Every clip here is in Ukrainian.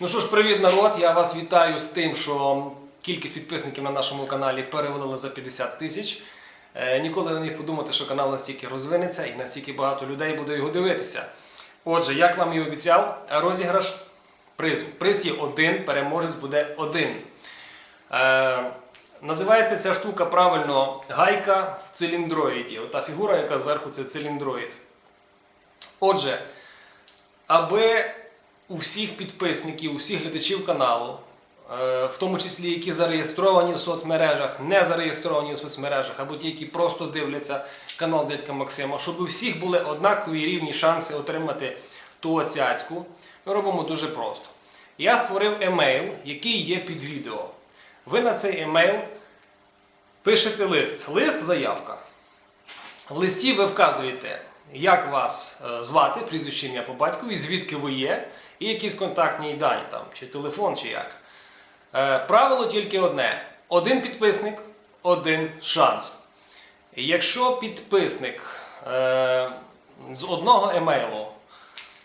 Ну що ж, привіт, народ! Я вас вітаю з тим, що кількість підписників на нашому каналі перевалила за 50 тисяч. Е, Ніколи не міг подумати, що канал настільки розвинеться і настільки багато людей буде його дивитися. Отже, як вам і обіцяв, розіграш призу. Приз є один, переможець буде один. Е, називається ця штука правильно гайка в циліндроїді. Ота фігура, яка зверху це циліндроїд. Отже, аби у всіх підписників, у всіх глядачів каналу, е, в тому числі які зареєстровані в соцмережах, не зареєстровані в соцмережах, або ті, які просто дивляться канал дядька Максима, щоб у всіх були однакові рівні шанси отримати ту цяцьку, ми робимо дуже просто. Я створив емейл, який є під відео. Ви на цей емейл пишете лист. Лист заявка. В листі ви вказуєте, як вас е, звати, прізвище ім'я по батькові, звідки ви є, і якісь контактні дані, там, чи телефон, чи як. Е, Правило тільки одне: один підписник, один шанс. Якщо підписник е, з одного емейлу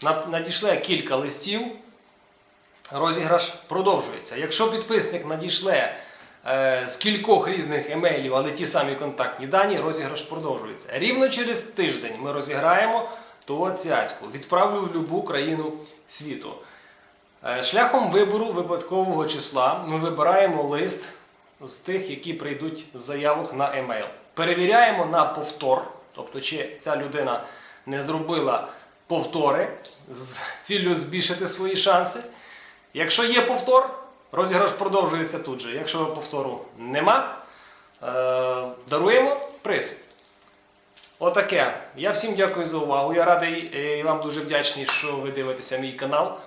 на- надішле кілька листів, розіграш продовжується. Якщо підписник надішле е, з кількох різних емейлів, але ті самі контактні дані, розіграш продовжується. Рівно через тиждень ми розіграємо ту цяцьку. Відправлю в будь-яку країну світу. Е, Шляхом вибору випадкового числа ми вибираємо лист з тих, які прийдуть з заявок на емейл. Перевіряємо на повтор, тобто чи ця людина не зробила повтори з ціллю збільшити свої шанси. Якщо є повтор, розіграш продовжується тут же. Якщо повтору нема, е, даруємо приз. Отаке. Я всім дякую за увагу. Я радий е, і вам дуже вдячний, що ви дивитеся мій канал.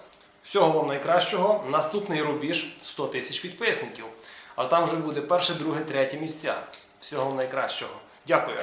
Всього вам найкращого. Наступний рубіж 100 тисяч підписників. А там вже буде перше, друге, третє місця. Всього вам найкращого. Дякую.